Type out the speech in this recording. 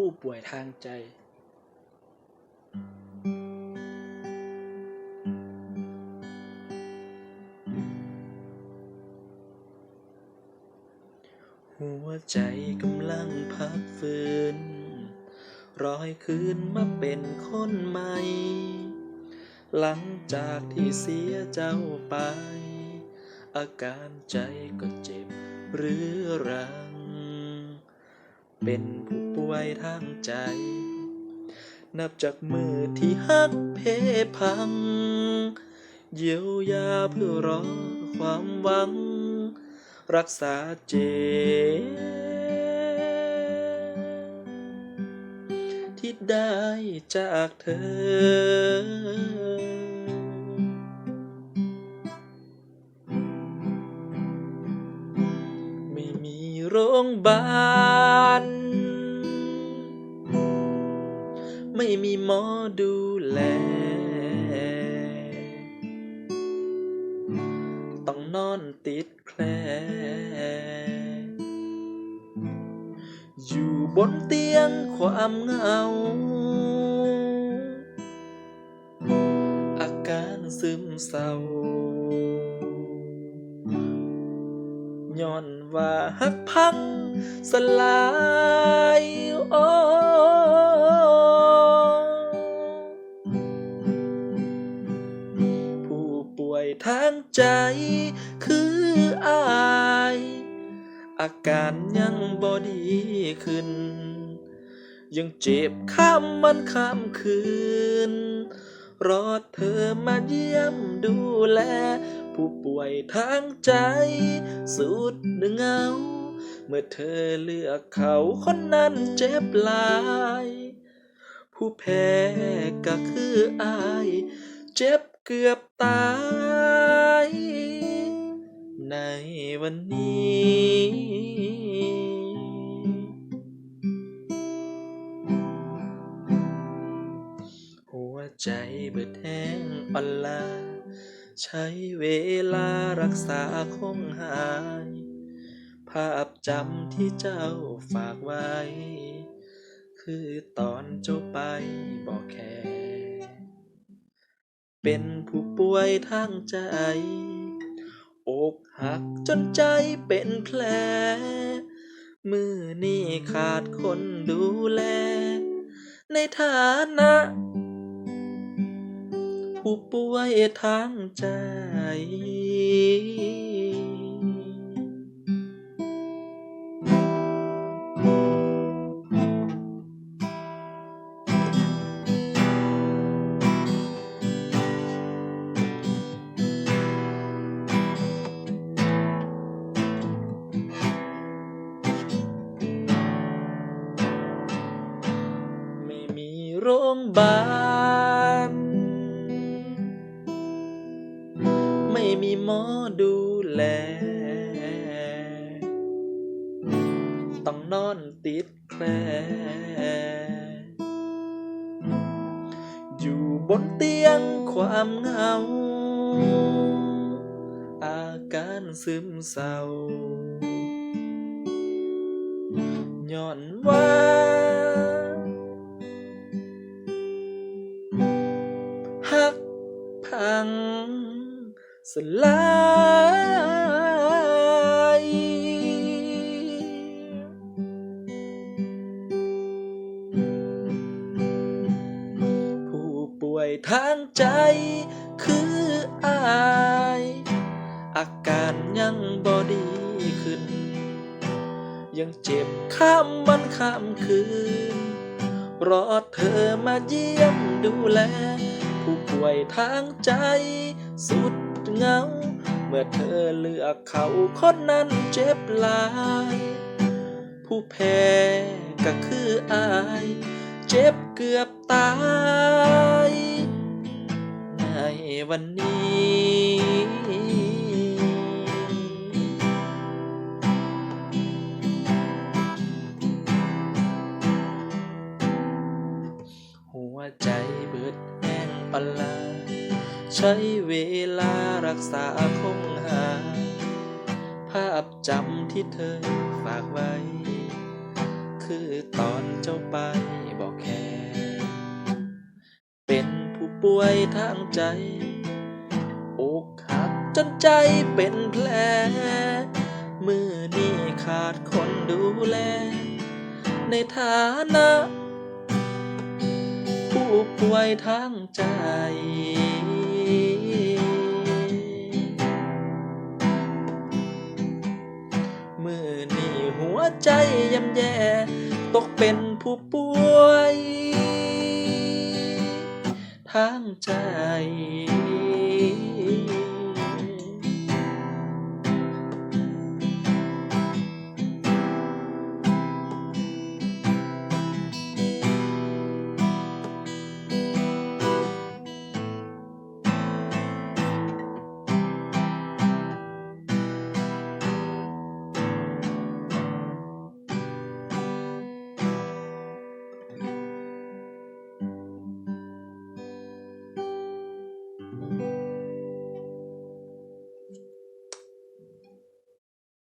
ผู้ป่วยทางใจ หัวใจกำลังพักฟื้นรอให้คืนมาเป็นคนใหม่ หลังจากที่เสียเจ้าไป อาการใจก็เจ็บเรื้อรัง เป็นผู้ ป่วยทางใจ นับจากมือที่หักเพพัง เยียวยาเพื่อรอความหวัง รักษาเจที่ได้จากเธอไม่มีโรงพยาบาล ไม่มีหมอดูแล ต้องนอนติดแคลอยู่บนเตียงความเหงา อาการซึมเศร้าย้อนว่าหักพังสลายโอ้ ใจคืออาย อาการยังบ่ดีขึ้น ยังเจ็บข้ามมันข้ามคืน รอเธอมาเยี่ยมดูแล ผู้ป่วยทางใจ สุดเหงา เมื่อเธอเลือกเขาคนนั้นเจ็บลาย ผู้แพ้ก็คืออาย เจ็บเกือบตาย ในวันนี้ หัวใจเบิดแห้งอ่อนลา ใช้เวลารักษาคงหาย ภาพจำที่เจ้าฝากไว้ คือตอนเจ้าไปบอกแค่ เป็นผู้ป่วยทางใจ อกหักจนใจเป็นแผล มือนี่ขาดคนดูแล ในฐานะ ผู้ป่วยทางใจ โรงพยาบาล ไม่มีหมอดูแล ต้องนอนติดแคลอยู่บนเตียงความเหงา อาการซึมเศร้าย้อนว่า งสลายผู้ป่วยทางใจคืออาย อาการยังบ่ดีขึ้น ยังเจ็บข้ามวันข้ามคืนรอเธอมาเยี่ยมดูแล ผู้ป่วยทางใจ สุดเหงา เมื่อเธอเลือกเขาคนนั้นเจ็บหลาย ผู้แพ้ก็คืออาย เจ็บเกือบตาย ในวันนี้ ลา ใช้เวลารักษาคงหา ภาพจำที่เธอฝากไว้ คือตอนเจ้าไปบอกแค่ เป็นผู้ป่วยทางใจ อกหักจนใจเป็นแผลมือนี่ขาดคนดูแล ในฐานะ ผู้ป่วยทางใจ มือนี่หัวใจย่ำแย่ ตกเป็นผู้ป่วย ทางใจ